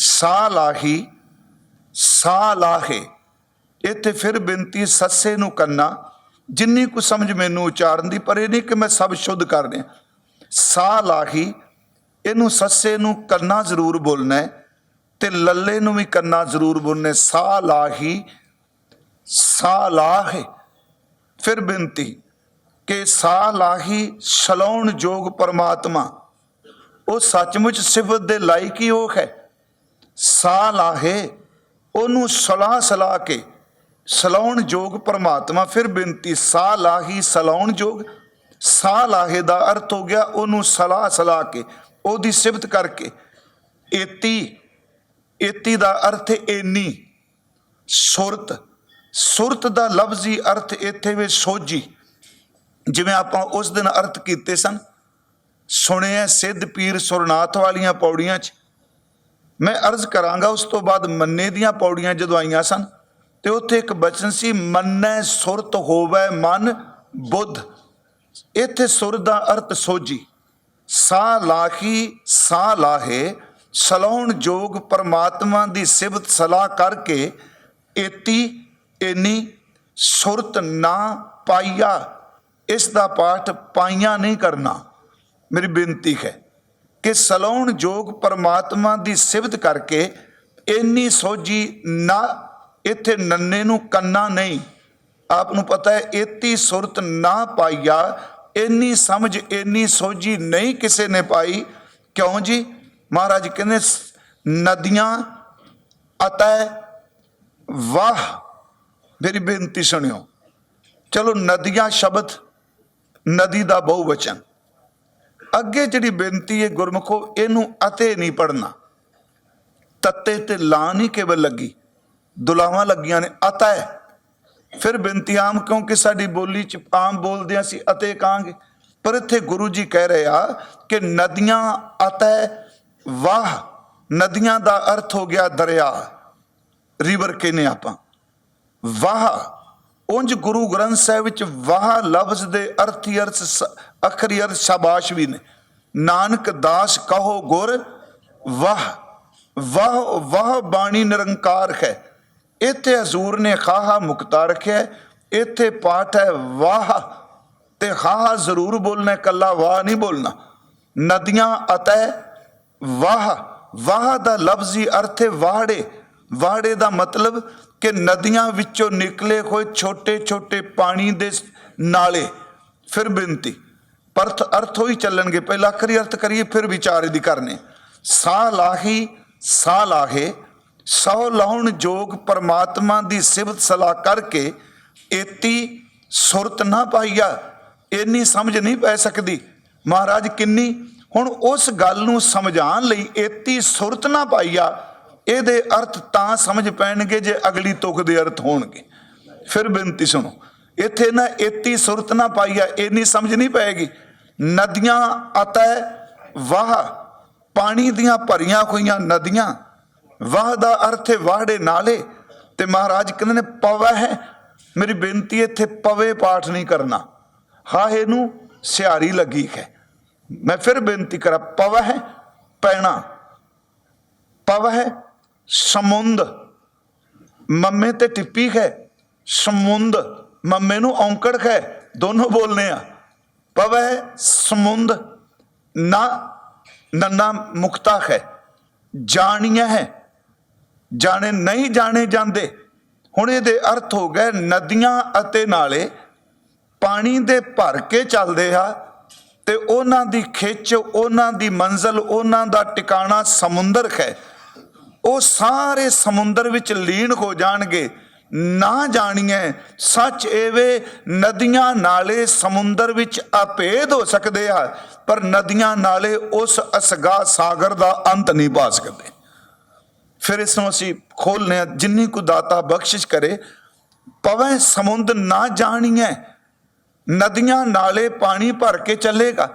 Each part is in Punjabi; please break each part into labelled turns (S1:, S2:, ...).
S1: ਸਾ ਲਾਹੀ ਸਾ ਲਾਹੇ ਇੱਥੇ ਫਿਰ ਬੇਨਤੀ ਸੱਸੇ ਨੂੰ ਕਰਨਾ ਜਿੰਨੀ ਕੁ ਸਮਝ ਮੈਨੂੰ ਉਚਾਰਨ ਦੀ, ਪਰ ਇਹ ਨਹੀਂ ਕਿ ਮੈਂ ਸਭ ਸ਼ੁੱਧ ਕਰ ਰਿਹਾ। ਸਾ ਲਾਹੀ ਇਹਨੂੰ ਸੱਸੇ ਨੂੰ ਕਰਨਾ ਜ਼ਰੂਰ ਬੋਲਣਾ ਹੈ ਤੇ ਲੱਲੇ ਨੂੰ ਵੀ ਕਰਨਾ ਜ਼ਰੂਰ ਬੋਲਣਾ ਹੈ। ਸਾ ਲਾਹੀ ਸਾ ਲਾਹੇ ਫਿਰ ਬੇਨਤੀ ਕਿ ਸਾ ਲਾਹੀ ਸਲਾਉਣ ਜੋਗ ਪਰਮਾਤਮਾ, ਉਹ ਸੱਚਮੁੱਚ ਸਿਫਤ ਦੇ ਲਾਇਕ ਹੀ ਉਹ ਹੈ। ਸਾਹ ਲਾਹੇ, ਉਹਨੂੰ ਸਲਾਹ ਸਲਾਹ ਕੇ ਸਲਾਉਣ ਜੋਗ ਪਰਮਾਤਮਾ, ਫਿਰ ਬੇਨਤੀ, ਸਾਹ ਲਾਹੀ ਸਲਾਉਣ ਜੋਗ, ਸਾਹ ਲਾਹੇ ਦਾ ਅਰਥ ਹੋ ਗਿਆ ਉਹਨੂੰ ਸਲਾਹ ਸਲਾਹ ਕੇ, ਉਹਦੀ ਸਿਫਤ ਕਰਕੇ। ਏਤੀ ਏਤੀ ਦਾ ਅਰਥ ਹੈ ਏਨੀ, ਸੁਰਤ ਸੁਰਤ ਦਾ ਲਫ਼ਜ਼ੀ ਅਰਥ ਇੱਥੇ ਵਿੱਚ ਸੋਝੀ। ਜਿਵੇਂ ਆਪਾਂ ਉਸ ਦਿਨ ਅਰਥ ਕੀਤੇ ਸਨ, ਸੁਣਿਆ ਸਿੱਧ ਪੀਰ ਸੁਰਨਾਥ ਵਾਲੀਆਂ ਪੌੜੀਆਂ 'ਚ ਮੈਂ ਅਰਜ਼ ਕਰਾਂਗਾ ਉਸ ਤੋਂ ਬਾਅਦ ਮੰਨੇ ਦੀਆਂ ਪੌੜੀਆਂ ਜਦੋਂ ਆਈਆਂ ਸਨ, ਤੇ ਉੱਥੇ ਇੱਕ ਬਚਨ ਸੀ, ਮੰਨੈ ਸੁਰਤ ਹੋਵੇ ਮਨ ਬੁੱਧ। ਇੱਥੇ ਸੁਰ ਦਾ ਅਰਥ ਸੋਝੀ ਸਾ ਲਾਹੀ ਸਾ ਲਾਹੇ, ਸਲਾਉਣ ਜੋਗ ਪਰਮਾਤਮਾ ਦੀ ਸਿਫਤ ਸਲਾਹ ਕਰਕੇ ਏਤੀ, ਏਨੀ, ਸੁਰਤ ਨਾ ਪਾਈਆ, ਇਸ ਦਾ ਪਾਠ ਪਾਈਆਂ ਨਹੀਂ ਕਰਨਾ। ਮੇਰੀ ਬੇਨਤੀ ਹੈ। ਕਿ ਸਲਾਉਣ ਜੋਗ ਪਰਮਾਤਮਾ ਦੀ ਸਿਫਤ ਕਰਕੇ ਇੰਨੀ ਸੋਝੀ ਨਾ ਇੱਥੇ ਨੰਨੇ ਨੂੰ ਕੰਨਾ ਨਹੀਂ। ਆਪ ਨੂੰ ਪਤਾ ਹੈ ਏਤੀ ਸੁਰਤ ਨਾ ਪਾਈਆ, ਇੰਨੀ ਸਮਝ, ਇੰਨੀ ਸੋਝੀ ਨਹੀਂ ਕਿਸੇ ਨੇ ਪਾਈ। ਕਿਉਂ ਜੀ? ਮਹਾਰਾਜ ਕਹਿੰਦੇ ਸ- ਨਦੀਆਂ ਅਤੈ ਵਾਹ। ਮੇਰੀ ਬੇਨਤੀ ਸੁਣਿਓ। ਚਲੋ, ਨਦੀਆਂ ਸ਼ਬਦ, ਨਦੀ ਦਾ ਬਹੁਵਚਨ। ਅੱਗੇ ਜਿਹੜੀ ਬੇਨਤੀ ਹੈ ਗੁਰਮਖੋ, ਇਹਨੂੰ ਅਤੇ ਨਹੀਂ ਪੜਨਾ ਤੱਤੇ ਤੇ ਲਾ ਨਹੀਂ ਕੇਵਲ ਲੱਗੀ, ਦੁਲਾਵਾਂ ਲੱਗੀਆਂ ਨੇ, ਅਤੈ ਫਿਰ ਬੇਨਤੀ ਆਮ, ਕਿਉਂਕਿ ਸਾਡੀ ਬੋਲੀ ਚ ਆਮ ਬੋਲਦੇ ਹਾਂ ਅਸੀਂ, ਅਤੇ ਕਹਾਂਗੇ ਪਰ ਇੱਥੇ ਗੁਰੂ ਜੀ ਕਹਿ ਰਹੇ ਆ ਕਿ ਨਦੀਆਂ ਅਤੈ ਵਾਹ, ਨਦੀਆਂ ਦਾ ਅਰਥ ਹੋ ਗਿਆ ਦਰਿਆ। ਰਿਵਰ ਕਹਿੰਦੇ ਆਪਾਂ। ਵਾਹ, ਉਂਝ ਗੁਰੂ ਗ੍ਰੰਥ ਸਾਹਿਬ ਵਿੱਚ ਵਾਹ ਲਫ਼ਜ਼ ਦੇ ਅਰਥੀ ਅਰਥ ਸ- ਅਖਰੀ ਅਰਥ ਸ਼ਾਬਾਸ਼ ਵੀ ਨੇ। ਨਾਨਕ ਦਾਸ ਕਹੋ ਗੁਰ ਵਾਹ ਵਾਹ ਵਾਹ ਬਾਣੀ ਨਿਰੰਕਾਰ ਹੈ। ਇੱਥੇ ਹਜ਼ੂਰ ਨੇ ਖਾਹਾ ਮੁਕਤਾ ਰੱਖਿਆ ਇੱਥੇ ਪਾਠ ਹੈ ਵਾਹ ਤੇ ਖਾਹਾ ਜ਼ਰੂਰ ਬੋਲਣਾ ਹੈ, ਕੱਲਾ ਵਾਹ ਨਹੀਂ ਬੋਲਣਾ। ਨਦੀਆਂ ਅਤੈ ਵਾਹ ਵਾਹ ਦਾ ਲਫ਼ਜ਼ੀ ਅਰਥ ਹੈ ਵਾਹੜੇ ਵਾਹੜੇ ਦਾ ਮਤਲਬ ਕਿ ਨਦੀਆਂ ਵਿੱਚੋਂ ਨਿਕਲੇ ਹੋਏ ਛੋਟੇ ਛੋਟੇ ਪਾਣੀ ਦੇ ਨਾਲੇ। ਫਿਰ ਬੇਨਤੀ ਪਰਥ ਅਰਥ ਹੋਈ ਚੱਲਣਗੇ। ਪਹਿਲਾਂ ਆਖਰੀ ਅਰਥ ਕਰੀਏ, ਫਿਰ ਵਿਚਾਰੇ ਦੀ ਕਰਨੇ। ਸਾਹ ਲਾਹੀ, ਸਾਹ ਲਾਹੇ, ਸੌ ਲਾਉਣ ਜੋਗ ਪਰਮਾਤਮਾ ਦੀ ਸਿਫਤ ਸਲਾਹ ਕਰਕੇ ਏਤੀ ਸੁਰਤ ਨਾ ਪਾਈਆ। ਇੰਨੀ ਸਮਝ ਨਹੀਂ ਪੈ ਸਕਦੀ। ਮਹਾਰਾਜ ਕਿੰਨੀ, ਹੁਣ ਉਸ ਗੱਲ ਨੂੰ ਸਮਝਾਉਣ ਲਈ ਏਤੀ ਸੁਰਤ ਨਾ ਪਾਈਆ। ਇਹਦੇ ਅਰਥ ਤਾਂ ਸਮਝ ਪੈਣਗੇ ਜੇ ਅਗਲੀ ਤੁਕ ਦੇ ਅਰਥ ਹੋਣਗੇ। ਫਿਰ ਬੇਨਤੀ ਸੁਣੋ, ਇੱਥੇ ਨਾ ਏਤੀ ਸੁਰਤ ਨਾ ਪਾਈਆ, ਇੰਨੀ ਸਮਝ ਨਹੀਂ ਪਏਗੀ। ਨਦੀਆਂ ਅਤੈ ਵਾਹ, ਪਾਣੀ ਦੀਆਂ ਭਰੀਆਂ ਹੋਈਆਂ ਨਦੀਆਂ। ਵਾਹ ਦਾ ਅਰਥ ਹੈ ਵਾਹੜੇ ਨਾਲੇ। ਤੇ ਮਹਾਰਾਜ ਕਹਿੰਦੇ ਨੇ, ਪਵੈ ਹੈ। ਮੇਰੀ ਬੇਨਤੀ ਇੱਥੇ ਪਵੇ ਪਾਠ ਨਹੀਂ ਕਰਨਾ। ਹਾਹੇ ਨੂੰ ਸਿਆਰੀ ਲੱਗੀ ਹੈ। ਮੈਂ ਫਿਰ ਬੇਨਤੀ ਕਰਾਂ, ਪਵੈ ਹੈ, ਪੈਣਾ। ਪਵ ਹੈ, ਸਮੁੰਦ। ਮੰਮੇ ਤੇ ਟਿੱਪੀ ਹੈ, ਸਮੁੰਦ। ਮੰਮੇ ਨੂੰ ਔਂਕੜ ਹੈ, ਦੋਨੋਂ ਬੋਲਨੇ ਆ। ਪਵ ਸਮੁੰਦ ਨਾ ਨੰਨਾ ਮੁਕਤਾ ਹੈ। ਜਾਣੀਆਂ ਹੈ। ਜਾਣੇ ਨਹੀਂ ਜਾਣੇ ਜਾਂਦੇ। ਹੁਣ ਇਹਦੇ ਅਰਥ ਹੋ ਗਏ ਨਦੀਆਂ ਅਤੇ ਨਾਲੇ ਪਾਣੀ ਦੇ ਭਰ ਕੇ ਚੱਲਦੇ ਆ ਤੇ ਉਹਨਾਂ ਦੀ ਖਿੱਚ, ਉਹਨਾਂ ਦੀ ਮੰਜ਼ਲ, ਉਹਨਾਂ ਦਾ ਟਿਕਾਣਾ ਸਮੁੰਦਰ ਹੈ। ਉਹ ਸਾਰੇ ਸਮੁੰਦਰ ਵਿੱਚ ਲੀਨ ਹੋ ਜਾਣਗੇ। ਨਾ ਜਾਣੀਏ ਸੱਚ ਐਵੇਂ ਨਦੀਆਂ ਨਾਲੇ ਸਮੁੰਦਰ ਵਿੱਚ ਅਪੇਧ ਹੋ ਸਕਦੇ ਆ, ਪਰ ਨਦੀਆਂ ਨਾਲੇ ਉਸ ਅਸਗਾ ਸਾਗਰ ਦਾ ਅੰਤ ਨਹੀਂ ਪਾ ਸਕਦੇ। ਫਿਰ ਇਸ ਨੂੰ ਅਸੀਂ ਖੋਲਨੇ ਆ, ਜਿੰਨੀ ਕੁ ਦਾਤਾ ਬਖਸ਼ਿਸ਼ ਕਰੇ, ਪਵੇਂ ਸਮੁੰਦ ਨਾ ਜਾਣੀਏ ਨਦੀਆਂ ਨਾਲੇ ਪਾਣੀ ਭਰ ਕੇ ਚੱਲੇਗਾ,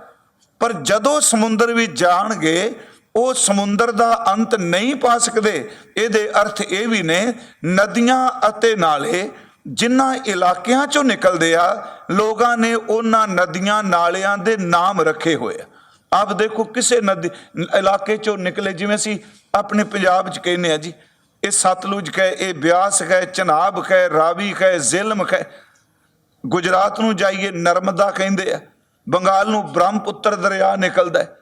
S1: ਪਰ ਜਦੋਂ ਸਮੁੰਦਰ ਵਿੱਚ ਜਾਣਗੇ ਉਹ ਸਮੁੰਦਰ ਦਾ ਅੰਤ ਨਹੀਂ ਪਾ ਸਕਦੇ। ਇਹਦੇ ਅਰਥ ਇਹ ਵੀ ਨੇ, ਨਦੀਆਂ ਅਤੇ ਨਾਲੇ ਜਿਨ੍ਹਾਂ ਇਲਾਕਿਆਂ ਚੋਂ ਨਿਕਲਦੇ ਆ, ਲੋਕਾਂ ਨੇ ਉਹਨਾਂ ਨਦੀਆਂ ਨਾਲਿਆਂ ਦੇ ਨਾਮ ਰੱਖੇ ਹੋਏ ਆ। ਆਪ ਦੇਖੋ ਕਿਸੇ ਨਦੀ, ਇਲਾਕੇ ਚੋਂ ਨਿਕਲੇ, ਜਿਵੇਂ ਅਸੀਂ ਆਪਣੇ ਪੰਜਾਬ 'ਚ ਕਹਿੰਦੇ ਆ ਜੀ, ਇਹ ਸਤਲੁਜ ਕਹੇ, ਇਹ ਬਿਆਸ ਕਹੇ, ਚਨਾਬ ਕਹੇ, ਰਾਵੀ ਕਹੇ, ਜ਼ਿਲਮ ਕਹੇ। ਗੁਜਰਾਤ ਨੂੰ ਜਾਈਏ, ਨਰਮਦਾ ਕਹਿੰਦੇ ਆ। ਬੰਗਾਲ ਨੂੰ ਬ੍ਰਹਮਪੁੱਤਰ ਦਰਿਆ ਨਿਕਲਦਾ ਹੈ।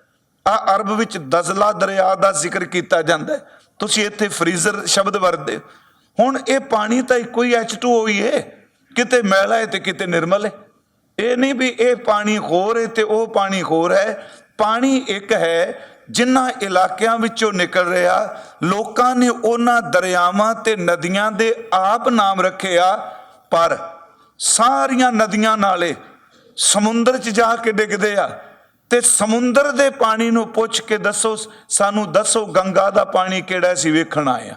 S1: ਆ ਅਰਬ ਵਿੱਚ ਦਜ਼ਲਾ ਦਰਿਆ ਦਾ ਜ਼ਿਕਰ ਕੀਤਾ ਜਾਂਦਾ ਤੁਸੀਂ ਇੱਥੇ ਫਰੀਜ਼ਰ ਸ਼ਬਦ ਵਰਤਦੇ ਹੋ। ਹੁਣ ਇਹ ਪਾਣੀ ਤਾਂ ਇੱਕੋ ਹੀ H2O ਹੀ ਹੈ। ਕਿਤੇ ਮੈਲਾ ਹੈ ਤੇ ਕਿਤੇ ਨਿਰਮਲ ਹੈ। ਇਹ ਨਹੀਂ ਵੀ ਇਹ ਪਾਣੀ ਹੋਰ ਹੈ ਤੇ ਉਹ ਪਾਣੀ ਹੋਰ ਹੈ। ਪਾਣੀ ਇੱਕ ਹੈ ਜਿਨ੍ਹਾਂ ਇਲਾਕਿਆਂ ਵਿੱਚੋਂ ਨਿਕਲ ਰਿਹਾ। ਲੋਕਾਂ ਨੇ ਉਹਨਾਂ ਦਰਿਆਵਾਂ ਤੇ ਨਦੀਆਂ ਦੇ ਆਪ ਨਾਮ ਰੱਖਿਆ। ਪਰ ਸਾਰੀਆਂ ਨਦੀਆਂ ਨਾਲੇ ਸਮੁੰਦਰ 'ਚ ਜਾ ਕੇ ਡਿੱਗਦੇ ਆ। ਤੇ ਸਮੁੰਦਰ ਦੇ ਪਾਣੀ ਨੂੰ ਪੁੱਛ ਕੇ ਦੱਸੋ, ਸਾਨੂੰ ਦੱਸੋ ਗੰਗਾ ਦਾ ਪਾਣੀ ਕਿਹੜਾ ਸੀ ਵੇਖਣ ਆਇਆ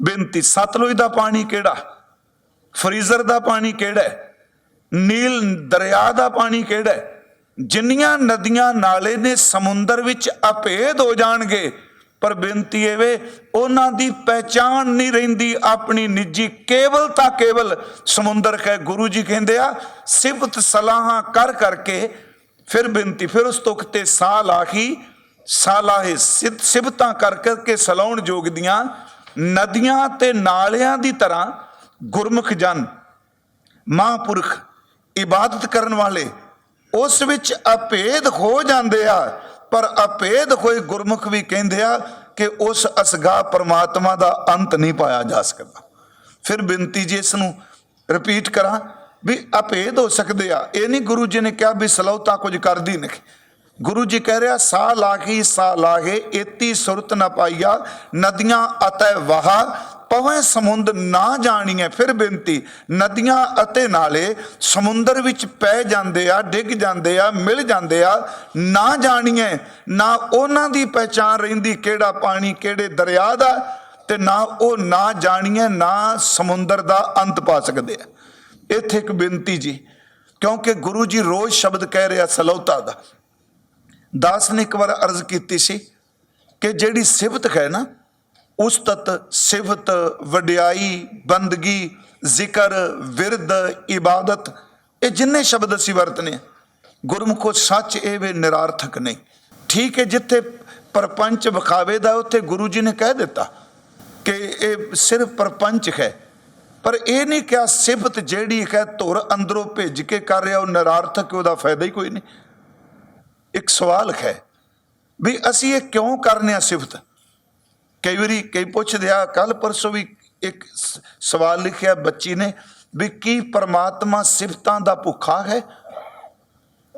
S1: ਬੇਨਤੀ, ਸਤਲੁਜ ਦਾ ਪਾਣੀ ਕਿਹੜਾ? ਫਰੀਜ਼ਰ ਦਾ ਪਾਣੀ ਕਿਹੜਾ ਨੀਲ ਦਰਿਆ ਦਾ ਪਾਣੀ ਕਿਹੜਾ ਜਿੰਨੀਆਂ ਨਦੀਆਂ ਨਾਲੇ ਨੇ ਸਮੁੰਦਰ ਵਿੱਚ ਅਭੇਦ ਹੋ ਜਾਣਗੇ, ਪਰ ਬੇਨਤੀ ਇਹ ਵੇ, ਉਹਨਾਂ ਦੀ ਪਹਿਚਾਣ ਨਹੀਂ ਰਹਿੰਦੀ, ਆਪਣੀ ਨਿੱਜੀ ਕੇਵਲ ਤਾਂ ਕੇਵਲ ਸਮੁੰਦਰ ਕਹੇ, ਗੁਰੂ ਜੀ ਕਹਿੰਦੇ ਆ, ਸਿਫਤ ਸਲਾਹਾਂ ਕਰ ਕਰਕੇ ਫਿਰ ਬੇਨਤੀ, ਫਿਰ ਉਸ ਤੁਕ ਤੇ ਸਾਹ ਲਾਹੀ ਸਾਲਾਹੇ ਸਿਫ- ਸਿਫਤਾਂ ਕਰ ਕਰਕੇ ਸਲਾਉਣ ਜੋਗ ਦੀਆਂ ਨਦੀਆਂ ਤੇ ਨਾਲਿਆਂ ਦੀ ਤਰ੍ਹਾਂ ਗੁਰਮੁਖ ਜਨ, ਮਹਾਂਪੁਰਖ ਇਬਾਦਤ ਕਰਨ ਵਾਲੇ, ਉਸ ਵਿੱਚ ਅਭੇਦ ਹੋ ਜਾਂਦੇ ਆ, ਪਰ ਅਭੇਦ ਹੋਏ ਗੁਰਮੁਖ ਵੀ ਕਹਿੰਦੇ ਆ ਕਿ ਉਸ ਅਸਗਾ ਪਰਮਾਤਮਾ ਦਾ ਅੰਤ ਨਹੀਂ ਪਾਇਆ ਜਾ ਸਕਦਾ। ਫਿਰ ਬੇਨਤੀ ਜੀ ਇਸ ਨੂੰ ਰਿਪੀਟ ਕਰਾਂ। ਵੀ ਅਭੇਦ ਹੋ ਸਕਦੇ ਆ, ਇਹ ਨਹੀਂ ਗੁਰੂ ਜੀ ਨੇ ਕਿਹਾ ਵੀ ਸਲੌਤਾ ਕੁਝ ਕਰਦੀ ਨਹੀਂ। ਗੁਰੂ ਜੀ ਕਹਿ ਰਿਹਾ, ਸਾਹ ਲਾਗੀ ਸਾਹ ਲਾਗੇ ਏਤੀ ਸੁਰਤ ਨ ਪਾਈਆ, ਨਦੀਆਂ ਅਤੇ ਵਹਾ, ਪਵੇਂ ਸਮੁੰਦ ਨਾ ਜਾਣੀਏ ਫਿਰ ਬੇਨਤੀ, ਨਦੀਆਂ ਅਤੇ ਨਾਲੇ ਸਮੁੰਦਰ ਵਿੱਚ ਪੈ ਜਾਂਦੇ ਆ, ਡਿੱਗ ਜਾਂਦੇ ਆ, ਮਿਲ ਜਾਂਦੇ ਆ, ਨਾ ਜਾਣੀਏ ਨਾ ਉਹਨਾਂ ਦੀ ਪਹਿਚਾਨ ਰਹਿੰਦੀ ਕਿਹੜਾ ਪਾਣੀ, ਕਿਹੜੇ ਦਰਿਆ ਦਾ, ਤੇ ਨਾ ਉਹ ਨਾ ਜਾਣੀਏ ਨਾ ਸਮੁੰਦਰ ਦਾ ਅੰਤ ਪਾ ਸਕਦੇ ਆ। ਇੱਥੇ ਇੱਕ ਬੇਨਤੀ ਜੀ ਕਿਉਂਕਿ ਗੁਰੂ ਜੀ ਰੋਜ਼ ਸ਼ਬਦ ਕਹਿ ਰਿਹਾ ਸਲੌਤਾ ਦਾ। ਦਾਸ ਨੇ ਇੱਕ ਵਾਰ ਅਰਜ਼ ਕੀਤੀ ਸੀ ਕਿ ਜਿਹੜੀ ਸਿਫਤ ਹੈ ਨਾ ਉਸ ਉਸਤਤ ਸਿਫਤ ਵਡਿਆਈ ਬੰਦਗੀ ਜ਼ਿਕਰ ਵਿਰਦ ਇਬਾਦਤ ਇਹ ਜਿੰਨੇ ਸ਼ਬਦ ਅਸੀਂ ਵਰਤਨੇ ਆ, ਗੁਰਮੁਖੋ ਸੱਚ ਇਹ ਵੇ ਨਿਰਾਰਥਕ ਨਹੀਂ। ਠੀਕ ਹੈ ਜਿੱਥੇ ਪਰਪੰਚ ਵਿਖਾਵੇ ਦਾ ਉੱਥੇ ਗੁਰੂ ਜੀ ਨੇ ਕਹਿ ਦਿੱਤਾ ਕਿ ਇਹ ਸਿਰਫ ਪਰਪੰਚ ਹੈ। ਪਰ ਇਹ ਨਹੀਂ ਕਿਹਾ ਸਿਫਤ ਜਿਹੜੀ ਹੈ ਧੁਰ ਅੰਦਰੋਂ ਭਿੱਜ ਕੇ ਕਰ ਰਿਹਾ, ਉਹ ਨਿਰਾਰਥਕ ਉਹਦਾ ਫਾਇਦਾ ਹੀ ਕੋਈ ਨਹੀਂ। ਇੱਕ ਸਵਾਲ ਹੈ ਵੀ ਅਸੀਂ ਇਹ ਕਿਉਂ ਕਰਨੇ ਆ ਸਿਫਤ ਕਈ ਵਾਰੀ ਕਈ ਪੁੱਛਦੇ ਆ ਕੱਲ ਪਰਸੋਂ ਵੀ ਇੱਕ ਸਵਾਲ ਲਿਖਿਆ ਬੱਚੀ ਨੇ ਵੀ ਕੀ ਪਰਮਾਤਮਾ ਸਿਫਤਾਂ ਦਾ ਭੁੱਖਾ ਹੈ?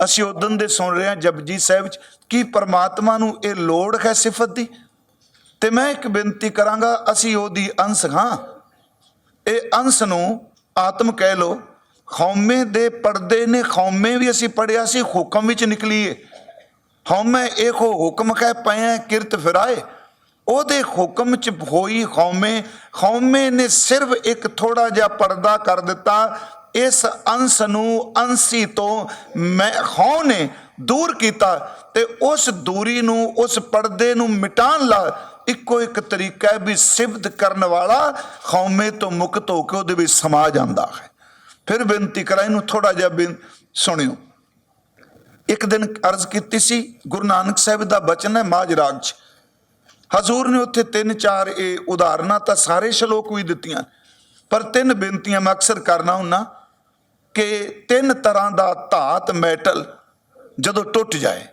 S1: ਅਸੀਂ ਉਦੋਂ ਦੇ ਸੁਣ ਰਹੇ ਹਾਂ ਜਪਜੀ ਸਾਹਿਬ ਚ, ਕੀ ਪਰਮਾਤਮਾ ਨੂੰ ਇਹ ਲੋੜ ਹੈ ਸਿਫਤ ਦੀ? ਤੇ ਮੈਂ ਇੱਕ ਬੇਨਤੀ ਕਰਾਂਗਾ, ਅਸੀਂ ਉਹਦੀ ਅੰਸ਼ ਹਾਂ। ਇਹ ਅੰਸ਼ ਨੂੰ ਆਤਮ ਕਹਿ ਲੋ ਖੌਮੇ ਦੇ ਪਰਦੇ ਨੇ, ਖੌਮੇ ਵੀ ਅਸੀਂ ਪੜਿਆ ਸੀ, ਹੁਕਮ ਵਿੱਚ ਨਿਕਲੀਏ ਹਉਮੈ ਇਹੋ ਹੁਕਮ ਕਹਿ ਪਏ, ਕਿਰਤ ਫਿਰਾਏ। ਉਹਦੇ ਹੁਕਮ ਚ ਹੋਈ ਖੌਮੇ ਖੌਮੇ ਨੇ ਸਿਰਫ ਇੱਕ ਥੋੜਾ ਜਿਹਾ ਪਰਦਾ ਕਰ ਦਿੱਤਾ। ਇਸ ਅੰਸ਼ ਨੂੰ ਅੰਸੀ ਤੋਂ ਮੈਂ, ਖੌ ਨੇ ਦੂਰ ਕੀਤਾ ਤੇ ਉਸ ਦੂਰੀ ਨੂੰ, ਉਸ ਪਰਦੇ ਨੂੰ ਮਿਟਾਉਣ ਲਾ ਇੱਕੋ ਇੱਕ ਤਰੀਕਾ ਹੈ ਵੀ ਸਿਫਤ ਕਰਨ ਵਾਲਾ ਖੌਮੇ ਤੋਂ ਮੁਕਤ ਹੋ ਕੇ ਉਹਦੇ ਵਿੱਚ ਸਮਾ ਜਾਂਦਾ ਹੈ। ਫਿਰ ਬੇਨਤੀ ਕਰਾਂ, ਇਹਨੂੰ ਥੋੜਾ ਜਿਹਾ ਬੇਨ ਸੁਣਿਓ। ਇੱਕ ਦਿਨ ਅਰਜ਼ ਕੀਤੀ ਸੀ, ਗੁਰੂ ਨਾਨਕ ਸਾਹਿਬ ਦਾ ਬਚਨ ਹੈ ਮਾਝ ਰਾਗ ਚ। ਹਜ਼ੂਰ ਨੇ ਉੱਥੇ ਤਿੰਨ ਚਾਰ ਇਹ ਉਦਾਹਰਨਾਂ ਤਾਂ ਸਾਰੇ ਸ਼ਲੋਕ ਵੀ ਦਿੱਤੀਆਂ। ਪਰ ਤਿੰਨ ਬੇਨਤੀਆਂ ਮੈਂ ਅਕਸਰ ਕਰਨਾ ਹੁੰਨਾ ਕਿ ਤਿੰਨ ਤਰ੍ਹਾਂ ਦਾ ਧਾਤ ਮੈਟਲ ਜਦੋਂ ਟੁੱਟ ਜਾਏ,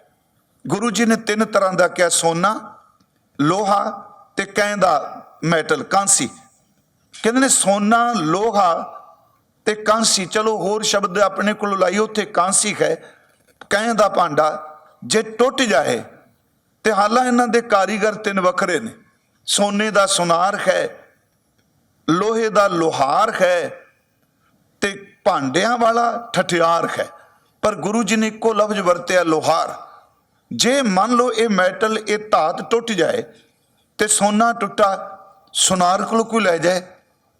S1: ਗੁਰੂ ਜੀ ਨੇ ਤਿੰਨ ਤਰ੍ਹਾਂ ਦਾ ਕਿਹਾ, ਸੋਨਾ ਲੋਹਾ ਤੇ ਕਹਿੰਦਾ ਮੈਟਲ ਕਾਂਸੀ। ਕਹਿੰਦੇ ਨੇ ਸੋਨਾ, ਲੋਹਾ ਤੇ ਕਾਂਸੀ। ਚਲੋ ਹੋਰ ਸ਼ਬਦ ਆਪਣੇ ਕੋਲ ਲਾਈ ਉੱਥੇ ਕਾਂਸੀ ਹੈ ਕਹਿੰ ਦਾ ਭਾਂਡਾ ਜੇ ਟੁੱਟ ਜਾਏ। ਤੇ ਹਾਲਾਂ ਇਹਨਾਂ ਦੇ ਕਾਰੀਗਰ ਤਿੰਨ ਵੱਖਰੇ ਨੇ। ਸੋਨੇ ਦਾ ਸੁਨਾਰ ਹੈ, ਲੋਹੇ ਦਾ ਲੋਹਾਰ ਹੈ ਤੇ ਭਾਂਡਿਆਂ ਵਾਲਾ ਠਠਿਆਰ ਹੈ। ਪਰ ਗੁਰੂ ਜੀ ਨੇ ਇੱਕੋ ਲਫ਼ਜ਼ ਵਰਤਿਆ, ਲੋਹਾਰ। ਜੇ ਮੰਨ ਲਓ ਇਹ ਮੈਟਲ, ਇਹ ਧਾਤ ਟੁੱਟ ਜਾਏ ਤੇ ਸੋਨਾ ਟੁੱਟਾ, ਸੁਨਾਰ ਕੋਲ ਕੋਈ ਲੈ ਜਾਏ,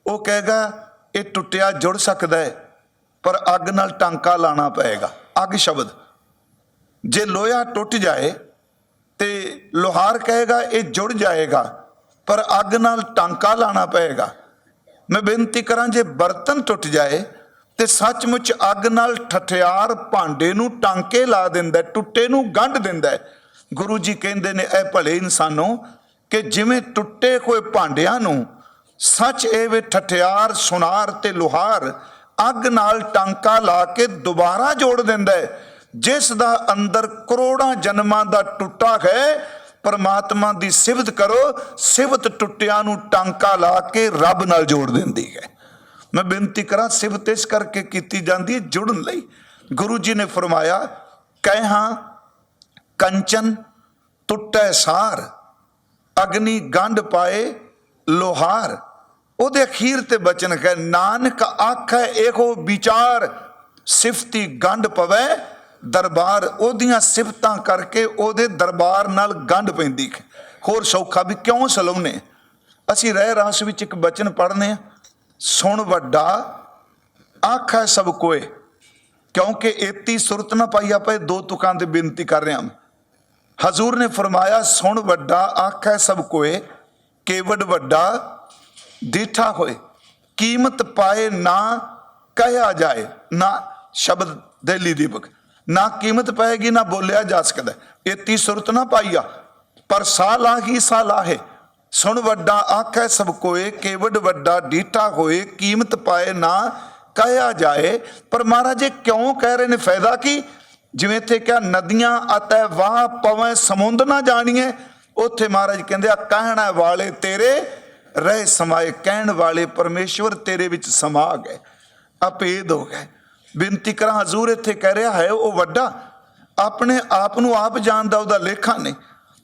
S1: ਉਹ ਕਹੇਗਾ, ਇਹ ਟੁੱਟਿਆ ਜੁੜ ਸਕਦਾ ਹੈ, ਪਰ ਅੱਗ ਨਾਲ ਟਾਂਕਾ ਲਾਣਾ ਪਏਗਾ। ਅੱਗ ਸ਼ਬਦ। ਜੇ ਲੋਹਾ ਟੁੱਟ ਜਾਏ ਤੇ ਲੋਹਾਰ ਕਹੇਗਾ, ਇਹ ਜੁੜ ਜਾਏਗਾ, ਪਰ ਅੱਗ ਨਾਲ ਟਾਂਕਾ ਲਾਣਾ ਪਏਗਾ। ਮੈਂ ਬੇਨਤੀ ਕਰਾਂ, ਜੇ ਬਰਤਨ ਟੁੱਟ ਜਾਏ ਤੇ ਸੱਚਮੁੱਚ ਅੱਗ ਨਾਲ ਠਠਿਆਰ ਭਾਂਡੇ ਨੂੰ ਟਾਂਕੇ ਲਾ ਦਿੰਦਾ ਟੁੱਟੇ ਨੂੰ ਗੰਢ ਦਿੰਦਾ ਗੁਰੂ ਜੀ ਕਹਿੰਦੇ ਨੇ, ਇਹ ਭਲੇ ਇਨਸਾਨੋ, ਕਿ ਜਿਵੇਂ ਟੁੱਟੇ ਕੋਈ ਭਾਂਡਿਆਂ ਨੂੰ ਸੱਚ ਇਹ ਵੇ ਠਠਿਆਰ, ਸੁਨਾਰ ਤੇ ਲੋਹਾਰ ਅੱਗ ਨਾਲ ਟਾਂਕਾ ਲਾ ਕੇ ਦੁਬਾਰਾ ਜੋੜ ਦਿੰਦਾ ਹੈ। ਜਿਸ ਦਾ ਅੰਦਰ ਕਰੋੜਾਂ ਜਨਮਾਂ ਦਾ ਟੁੱਟਾ ਹੈ, ਪਰਮਾਤਮਾ ਦੀ ਸਿਫਤ ਕਰੋ, ਸਿਫਤ ਟੁੱਟਿਆਂ ਨੂੰ ਟਾਂਕਾ ਲਾ ਕੇ ਰੱਬ ਨਾਲ ਜੋੜ ਦਿੰਦੀ ਹੈ। ਮੈਂ ਬੇਨਤੀ ਕਰਾਂ ਸਿਫਤ ਇਸ ਕਰਕੇ ਕੀਤੀ ਜਾਂਦੀ ਹੈ, ਜੁੜਨ ਲਈ। ਗੁਰੂ ਜੀ ਨੇ ਫਰਮਾਇਆ ਕਹਿਹਾਂ ਕੰਚਨ ਟੁੱਟੈ ਸਾਰ, ਅਗਨੀ ਗੰਢ ਪਾਏ ਲੋਹਾਰ। ਉਹਦੇ ਅਖੀਰ ਤੇ ਬਚਨ ਹੈ, ਨਾਨਕ ਆਖੈ ਇਹੋ ਵਿਚਾਰ, ਸਿਫਤੀ ਗੰਢ ਪਵੇ ਦਰਬਾਰ। ਉਹਦੀਆਂ ਸਿਫਤਾਂ ਕਰਕੇ ਉਹਦੇ ਦਰਬਾਰ ਨਾਲ ਗੰਢ ਪੈਂਦੀ ਹੈ। ਹੋਰ ਸੌਖਾ ਵੀ ਕਿਉਂ ਸਲਾਉਨੇ ਅਸੀਂ ਰਹਿ ਰਾਸ ਵਿੱਚ ਇੱਕ ਬਚਨ ਪੜ੍ਹਨੇ ਆ ਸੁਣ ਵੱਡਾ, ਆਖੈ ਸਭ ਕੋਏ, ਕਿਉਂਕਿ ਏਤੀ ਸੁਰਤ ਨਾ ਪਾਈ ਆਪਾਂ ਇਹ ਦੋ ਤੁਕਾਂ ਤੇ ਬੇਨਤੀ ਕਰ ਰਹੇ। ਹਾਂ ਹਜ਼ੂਰ ਨੇ ਫਰਮਾਇਆ, ਸੁਣ ਵੱਡਾ, ਆਖੈ ਸਭ ਕੋਏ ਕੇਵਡ ਵੱਡਾ, ਦੀਠਾ ਹੋਏ, ਕੀਮਤ ਪਾਏ ਨਾ ਕਹਿਆ ਜਾਏ, ਨਾ ਸ਼ਬਦ ਦਿੱਲੀ ਦੀਪਕ, ਨਾ ਕੀਮਤ ਪਾਏਗੀ ਨਾ ਬੋਲਿਆ ਜਾ ਸਕਦਾ। ਏਤੀ ਸੁਰਤ ਨਾ ਪਾਈਆ, ਪਰ ਸਾ ਲਾਹੀ ਸਾ ਲਾਹੇ ਸੁਣ ਵੱਡਾ ਆਖੈ ਸਭ ਕੋਏ ਕੇਵਡ ਵੱਡਾ ਡੀਠਾ ਹੋਏ, ਕੀਮਤ ਪਾਏ ਨਾ ਕਹਿਆ ਜਾਏ। ਪਰ ਮਹਾਰਾਜ ਇਹ ਕਿਉਂ ਕਹਿ ਰਹੇ ਨੇ? ਫਾਇਦਾ ਕੀ? ਜਿਵੇਂ ਇੱਥੇ ਕਿਹਾ, ਨਦੀਆਂ ਅਤੇ ਵਾਹ ਪਵੇਂ ਸਮੁੰਦ ਨਾ ਜਾਣੀਏ ਉੱਥੇ ਮਹਾਰਾਜ ਕਹਿੰਦੇ ਆ, ਕਹਿਣਾ ਵਾਲੇ ਤੇਰੇ ਰਹਿ ਸਮਾਏ, ਕਹਿਣ ਵਾਲੇ ਪਰਮੇਸ਼ਵਰ ਤੇਰੇ ਵਿੱਚ ਸਮਾ ਗਏ ਅਪੇਦ ਹੋ ਗਏ। ਬੇਨਤੀ ਕਰਾਂ, ਹਜ਼ੂਰ ਇੱਥੇ ਕਹਿ ਰਿਹਾ ਹੈ, ਉਹ ਵੱਡਾ, ਆਪਣੇ ਆਪ ਨੂੰ ਆਪ ਜਾਣਦਾ ਉਹਦਾ ਲੇਖਾ ਨਹੀਂ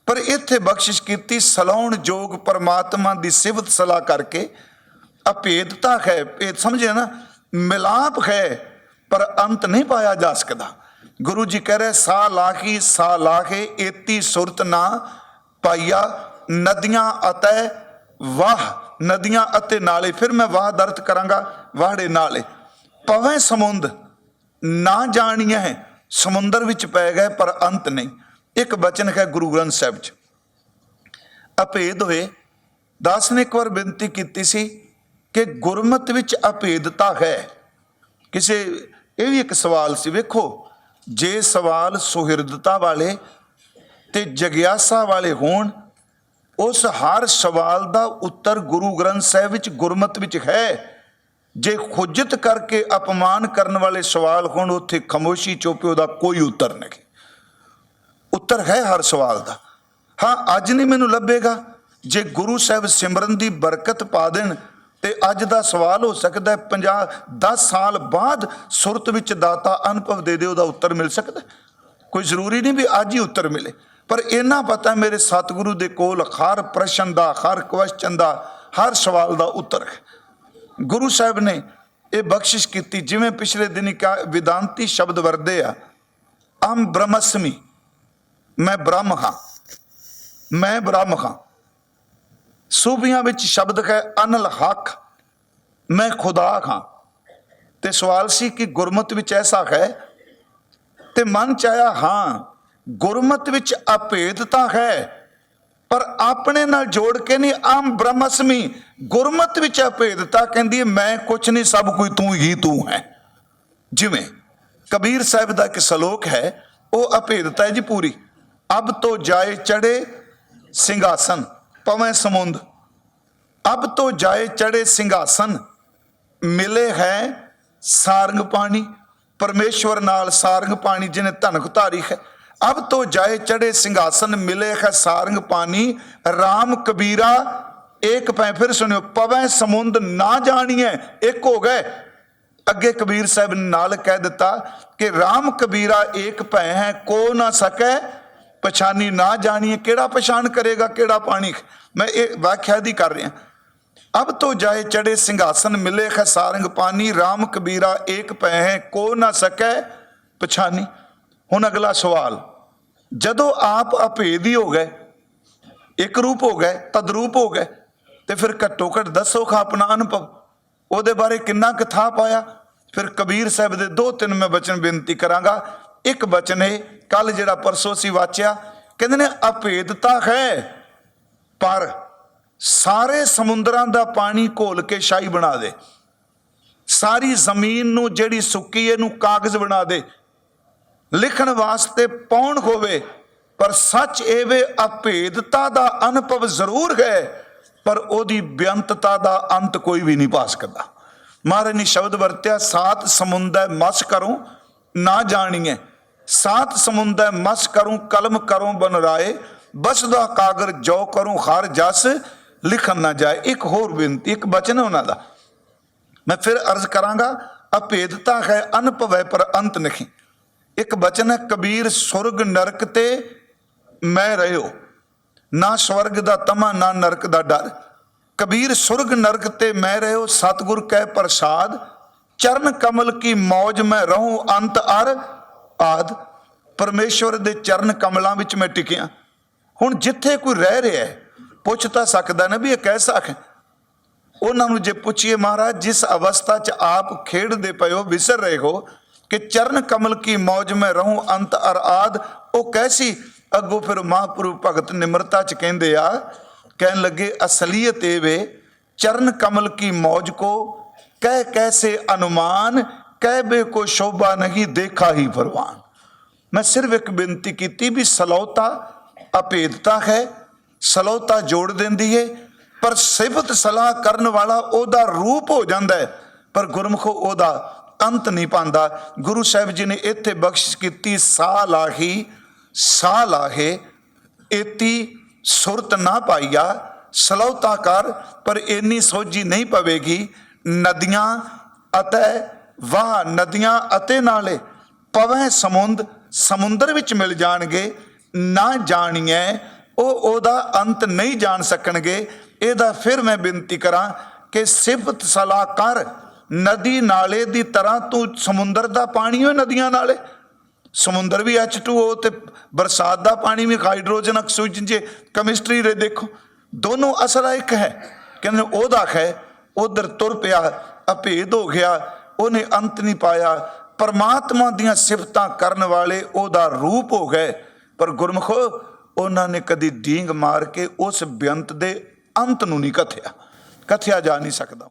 S1: ਪਰ ਇੱਥੇ ਬਖਸ਼ਿਸ਼ ਕੀਤੀ, ਸਲਾਉਣ ਯੋਗ ਪਰਮਾਤਮਾ ਦੀ ਸਿਫਤ ਸਲਾਹ ਕਰਕੇ ਅਭੇਦਤਾ ਹੈ, ਇਹ ਸਮਝੇ ਨਾ, ਮਿਲਾਪ ਹੈ, ਪਰ ਅੰਤ ਨਹੀਂ ਪਾਇਆ ਜਾ ਸਕਦਾ। ਗੁਰੂ ਜੀ ਕਹਿ ਰਹੇ ਸਾ ਲਾਹੀ ਸਾ ਲਾਹੇ, ਏਤੀ ਸੁਰਤ ਨਾ ਪਾਈਆ, ਨਦੀਆਂ ਅਤੇ ਵਾਹ, ਨਦੀਆਂ ਅਤੇ ਨਾਲੇ, ਫਿਰ ਮੈਂ ਵਾਹ ਦਰਤ ਕਰਾਂਗਾ, ਵਾਹੜੇ ਨਾਲੇ। ਪਵੇਂ ਸਮੁੰਦ ਨਾ ਜਾਣੀਆਂ ਹੈ, ਸਮੁੰਦਰ ਵਿੱਚ ਪੈ ਗਏ, ਪਰ ਅੰਤ ਨਹੀਂ। ਇੱਕ ਬਚਨ ਹੈ ਗੁਰੂ ਗ੍ਰੰਥ ਸਾਹਿਬ 'ਚ। ਅਭੇਦ ਹੋਏ। ਦਾਸ ਨੇ ਇੱਕ ਵਾਰ ਬੇਨਤੀ ਕੀਤੀ ਸੀ ਕਿ ਗੁਰਮਤ ਵਿੱਚ ਅਭੇਦਤਾ ਹੈ। ਕਿਸੇ, ਇਹ ਵੀ ਇੱਕ ਸਵਾਲ ਸੀ। ਵੇਖੋ, ਜੇ ਸਵਾਲ ਸੁਹਿਰਦਤਾ ਵਾਲੇ ਤੇ ਜਗਿਆਸਾ ਵਾਲੇ ਹੋਣ, ਉਸ ਹਰ ਸਵਾਲ ਦਾ ਉੱਤਰ ਗੁਰੂ ਗ੍ਰੰਥ ਸਾਹਿਬ ਵਿੱਚ ਗੁਰਮਤ ਵਿੱਚ ਹੈ। ਜੇ ਖੁਜਤ ਕਰਕੇ ਅਪਮਾਨ ਕਰਨ ਵਾਲੇ ਸਵਾਲ ਹੋਣ, ਉੱਥੇ ਖਮੋਸ਼ੀ ਚੋਪੇ ਉਹਦਾ ਕੋਈ ਉੱਤਰ ਨਹੀਂ। ਉੱਤਰ ਹੈ ਹਰ ਸਵਾਲ ਦਾ। ਹਾਂ, ਅੱਜ ਨਹੀਂ ਮੈਨੂੰ ਲੱਭੇਗਾ। ਜੇ ਗੁਰੂ ਸਾਹਿਬ ਸਿਮਰਨ ਦੀ ਬਰਕਤ ਪਾ ਦੇਣ ਤੇ ਅੱਜ ਦਾ ਸਵਾਲ ਹੋ ਸਕਦਾ ਹੈ 50 10 ਸਾਲ ਬਾਅਦ ਸੁਰਤ ਵਿੱਚ ਦਾਤਾ ਅਨੁਭਵ ਦੇ ਦੇ ਉਹਦਾ ਉੱਤਰ ਮਿਲ ਸਕਦਾ ਕੋਈ ਜ਼ਰੂਰੀ ਨਹੀਂ ਵੀ ਅੱਜ ਹੀ ਉੱਤਰ ਮਿਲੇ। ਪਰ ਇੰਨਾ ਪਤਾ ਮੇਰੇ ਸਤਿਗੁਰੂ ਦੇ ਕੋਲ ਹਰ ਪ੍ਰਸ਼ਨ ਦਾ, ਹਰ ਕੁਐਸਚਨ ਦਾ, ਹਰ ਸਵਾਲ ਦਾ ਉੱਤਰ ਹੈ। ਗੁਰੂ ਸਾਹਿਬ ਨੇ ਇਹ ਬਖਸ਼ਿਸ਼ ਕੀਤੀ, ਜਿਵੇਂ ਪਿਛਲੇ ਦਿਨੀ ਕਾ ਵਿਦਾਂਤੀ ਸ਼ਬਦ ਵਰਦੇ ਆ ਅਮ ਬ੍ਰਹਮਸਮੀ ਮੈਂ ਬ੍ਰਹਮ ਹਾਂ। ਮੈਂ ਬ੍ਰਹਮ ਹਾਂ। ਸੂਫੀਆਂ ਵਿੱਚ ਸ਼ਬਦ ਹੈ ਅਨਲ ਹਕ। ਮੈਂ ਖੁਦਾ ਹਾਂ। ਤੇ ਸਵਾਲ ਸੀ ਕਿ ਗੁਰਮਤ ਵਿੱਚ ਐਸਾ ਹੈ? ਤੇ ਮਨ ਚ ਆਇਆ, ਹਾਂ, ਗੁਰਮਤ ਵਿੱਚ ਅਭੇਦਤਾ ਹੈ, ਪਰ ਆਪਣੇ ਨਾਲ ਜੋੜ ਕੇ ਨਹੀਂ, ਆਮ ਬ੍ਰਹਮਸਮੀ ਗੁਰਮਤ ਵਿੱਚ ਅਭੇਦਤਾ ਕਹਿੰਦੀ ਮੈਂ ਕੁਛ ਨਹੀਂ, ਸਭ ਕੋਈ ਤੂੰ ਹੀ, ਤੂੰ ਹੈ। ਜਿਵੇਂ ਕਬੀਰ ਸਾਹਿਬ ਦਾ ਇੱਕ ਸ਼ਲੋਕ ਹੈ, ਉਹ ਅਭੇਦਤਾ ਹੈ ਜੀ ਪੂਰੀ। ਅਬ ਤੋਂ ਜਾਏ ਚੜੇ ਸਿੰਘਾਸਨ, ਪਵੇਂ ਸਮੁੰਦ। ਅਬ ਤੋਂ ਜਾਏ ਚੜੇ ਸਿੰਘਾਸਨ, ਮਿਲੇ ਹੈ ਸਾਰੰਗ ਪਾਣੀ। ਪਰਮੇਸ਼ਵਰ ਨਾਲ ਸਾਰੰਗ ਪਾਣੀ ਜਿਹਨੇ ਧਨਕ ਧਾਰੀ ਹੈ। ਅਬ ਤੋਂ ਜਾਏ ਚੜੇ ਸਿੰਘਾਸਨ, ਮਿਲੇ ਹੈ ਸਾਰੰਗ ਪਾਣੀ। RAM ਕਬੀਰਾ, ਏਕ ਪੈ ਫਿਰ ਸੁਣਿਓ, ਪਵੈ ਸਮੁੰਦ ਨਾ ਜਾਣੀਏ ਇੱਕ ਹੋ ਗਏ। ਅੱਗੇ ਕਬੀਰ ਸਾਹਿਬ ਨਾਲ ਕਹਿ ਦਿੱਤਾ ਕਿ RAM ਕਬੀਰਾ ਏਕ ਭੈ ਹੈ, ਕੋ ਨਾ ਸਕੈ ਪਛਾਨੀ ਨਾ ਜਾਣੀਏ ਕਿਹੜਾ ਪਛਾਣ ਕਰੇਗਾ, ਕਿਹੜਾ ਪਾਣੀ ਮੈਂ ਇਹ ਵਾਖਿਆ ਦੀ ਕਰ ਰਿਹਾ। ਅਬ ਤੋਂ ਜਾਏ ਚੜੇ ਸਿੰਘਾਸਨ ਮਿਲੇ ਹੈ ਪਾਣੀ RAM ਕਬੀਰਾ ਏਕ ਭੈ ਹੈ, ਕੋ ਨਾ ਸਕੈ ਪਛਾਨੀ ਹੁਣ ਅਗਲਾ ਸਵਾਲ, ਜਦੋਂ ਆਪ ਅਭੇਦ ਹੀ ਹੋ ਗਏ, ਇੱਕ ਰੂਪ ਹੋ ਗਏ, ਤਦਰੂਪ ਹੋ ਗਏ, ਤੇ ਫਿਰ ਘੱਟੋ ਘੱਟ ਦੱਸੋ ਖਾ ਆਪਣਾ ਅਨੁਭਵ। ਉਹਦੇ ਬਾਰੇ ਕਿੰਨਾ ਕੁ ਥਾਂ ਪਾਇਆ ਫਿਰ ਕਬੀਰ ਸਾਹਿਬ ਦੇ ਦੋ ਤਿੰਨ ਮੈਂ ਬਚਨ ਬੇਨਤੀ ਕਰਾਂਗਾ ਇੱਕ ਬਚਨ ਇਹ ਕੱਲ ਜਿਹੜਾ ਪਰਸੋਂ ਸੀ ਵਾਚਿਆ, ਕਹਿੰਦੇ ਨੇ ਅਭੇਦਤਾ ਹੈ, ਪਰ ਸਾਰੇ ਸਮੁੰਦਰਾਂ ਦਾ ਪਾਣੀ ਘੋਲ ਕੇ ਸ਼ਾਹੀ ਬਣਾ ਦੇ। ਸਾਰੀ ਜ਼ਮੀਨ ਨੂੰ ਜਿਹੜੀ ਸੁੱਕੀ ਇਹਨੂੰ ਕਾਗਜ਼ ਬਣਾ ਦੇ। ਲਿਖਣ ਵਾਸਤੇ ਪੌਣ ਹੋਵੇ, ਪਰ ਸੱਚ ਇਹ ਵੇ, ਅਭੇਦਤਾ ਦਾ ਅਨੁਭਵ ਜ਼ਰੂਰ ਹੈ, ਪਰ ਉਹਦੀ ਬੇਅੰਤਤਾ ਦਾ ਅੰਤ ਕੋਈ ਵੀ ਨਹੀਂ ਪਾ ਸਕਦਾ। ਮਹਾਰਾਜ ਨੇ ਸ਼ਬਦ ਵਰਤਿਆ, ਸਾਤ ਸਮੁੰਦਰ ਮਸ ਕਰੋ, ਨਾ ਜਾਣੀਏ ਸਾਤ ਸਮੁੰਦਰ ਮਸ ਕਰੂੰ, ਕਲਮ ਕਰੂੰ ਬਨ ਰਾਏ ਬਸਦਾ ਕਾਗਰ ਜੋ ਕਰੂੰ, ਹਰ ਜਸ ਲਿਖਣ ਨਾ ਜਾਏ। ਇੱਕ ਹੋਰ ਬੇਨਤੀ, ਇੱਕ ਬਚਨ ਉਹਨਾਂ ਦਾ। ਮੈਂ ਫਿਰ ਅਰਜ਼ ਕਰਾਂਗਾ ਅਭੇਦਤਾ ਹੈ ਅਨੁਭਵ ਪਰ ਅੰਤ ਨਹੀਂ। ਇੱਕ ਬਚਨ ਹੈ, ਕਬੀਰ ਸੁਰਗ ਨਰਕ ਤੇ ਮੈਂ ਰਹਿਓ। ਨਾ ਸਵਰਗ ਦਾ ਤਮਾ, ਨਾ ਨਰਕ ਦਾ ਡਰ। ਕਬੀਰ ਸੁਰਗ ਨਰਕ ਤੇ ਮੈਂ ਰਹਿਓ, ਸਤਿਗੁਰ ਕਹਿ ਪ੍ਰਸਾਦ। ਚਰਨ ਕਮਲ ਕੀ ਮੌਜ ਮੈਂ ਰਹੂੰ, ਅੰਤ ਅਰ। ਆਦ ਪਰਮੇਸ਼ਵਰ ਦੇ ਚਰਨ ਕਮਲਾਂ ਵਿੱਚ ਮੈਂ ਟਿਕਿਆ। ਹੁਣ ਜਿੱਥੇ ਕੋਈ ਰਹਿ ਰਿਹਾ ਹੈ, ਪੁੱਛ ਤਾਂ ਸਕਦਾ ਨਾ ਵੀ ਇਹ ਕੈਸਾ ਹੈ। ਉਹਨਾਂ ਨੂੰ ਜੇ ਪੁੱਛੀਏ ਮਹਾਰਾਜ, ਜਿਸ ਅਵਸਥਾ 'ਚ ਆਪ ਖੇਡਦੇ ਪਏ ਹੋ, ਵਿਸਰ ਰਹੇ ਹੋ, ਕਿ ਚਰਨ ਕਮਲ ਕੀ ਮੌਜ ਮੈਂ ਰਹੂੰ, ਅੰਤ ਅਰ ਆਦ, ਉਹ ਕੈਸੀ? ਅੱਗੋਂ ਫਿਰ ਮਹਾਂਪੁਰੂ ਭਗਤ ਨਿਮਰਤਾ 'ਚ ਕਹਿੰਦੇ ਆ, ਕਹਿਣ ਲੱਗੇ, ਅਸਲੀਅਤ ਇਹ ਵੇ, ਚਰਨ ਕਮਲ ਕੀ ਮੌਜ ਕੋ ਕਹਿ ਕੈਸੇ ਅਨੁਮਾਨ ਕਹਿ ਬੇ ਕੋ ਸ਼ੋਭਾ ਨਹੀਂ ਦੇਖਾ ਹੀ ਫਰਮਾਨ ਮੈਂ ਸਿਰਫ ਇੱਕ ਬੇਨਤੀ ਕੀਤੀ ਵੀ ਸਲੌਤਾ ਅਭੇਦਤਾ ਹੈ, ਸਲੌਤਾ ਜੋੜ ਦਿੰਦੀ ਏ, ਪਰ ਸਿਫਤ ਸਲਾਹ ਕਰਨ ਵਾਲਾ ਉਹਦਾ ਰੂਪ ਹੋ ਜਾਂਦਾ ਹੈ, ਪਰ ਗੁਰਮੁਖੋ ਉਹਦਾ ਅੰਤ ਨਹੀਂ ਪਾਉਂਦਾ। ਗੁਰੂ ਸਾਹਿਬ ਜੀ ਨੇ ਇੱਥੇ ਬਖਸ਼ਿਸ਼ ਕੀਤੀ, ਸਾਹ ਲਾਹੀ, ਸਾਹ ਲਾਹੇ, ਏਤੀ ਸੁਰਤ ਨਾ ਪਾਈਆ, ਸਲੌਤਾ ਕਰ, ਪਰ ਇੰਨੀ ਸੋਝੀ ਨਹੀਂ ਪਵੇਗੀ। ਨਦੀਆਂ ਅਤੇ ਵਾਹ ਨਦੀਆਂ ਅਤੇ ਨਾਲੇ ਪਵੇਂ ਸਮੁੰਦ, ਸਮੁੰਦਰ ਵਿੱਚ ਮਿਲ ਜਾਣਗੇ, ਨਾ ਜਾਣੀਏ ਉਹ ਉਹਦਾ ਅੰਤ ਨਹੀਂ ਜਾਣ ਸਕਣਗੇ। ਇਹਦਾ ਫਿਰ ਮੈਂ ਬੇਨਤੀ ਕਰਾਂ ਕਿ ਸਿਫਤ ਸਲਾਹ ਕਰ, ਨਦੀ ਨਾਲੇ ਦੀ ਤਰ੍ਹਾਂ ਤੂੰ ਸਮੁੰਦਰ ਦਾ ਪਾਣੀ ਹੋ ਨਦੀਆਂ ਨਾਲੇ। ਸਮੁੰਦਰ ਵੀ H2O ਤੇ ਬਰਸਾਤ ਦਾ ਪਾਣੀ ਵੀ ਹਾਈਡਰੋਜਨ, ਆਕਸੀਜਨ ਜੇ ਕੈਮਿਸਟਰੀ ਰੇ ਦੇਖੋ। ਦੋਨੋਂ ਅਸਲ ਇੱਕ ਹੈ, ਕਹਿੰਦੇ ਉਹਦਾ ਹੈ ਉਧਰ ਤੁਰ ਪਿਆ, ਅਭੇਦ ਹੋ ਗਿਆ ਉਹਨੇ ਅੰਤ ਨਹੀਂ ਪਾਇਆ। ਪਰਮਾਤਮਾ ਦੀਆਂ ਸਿਫਤਾਂ ਕਰਨ ਵਾਲੇ ਉਹਦਾ ਰੂਪ ਹੋ ਗਏ। ਪਰ ਗੁਰਮਖੋ, ਉਹਨਾਂ ਨੇ ਕਦੀ ਡੀਂਗ ਮਾਰ ਕੇ ਉਸ ਬੇਅੰਤ ਦੇ ਅੰਤ ਨੂੰ ਨਹੀਂ ਕਥਿਆ। ਕਥਿਆ ਜਾ ਨਹੀਂ ਸਕਦਾ।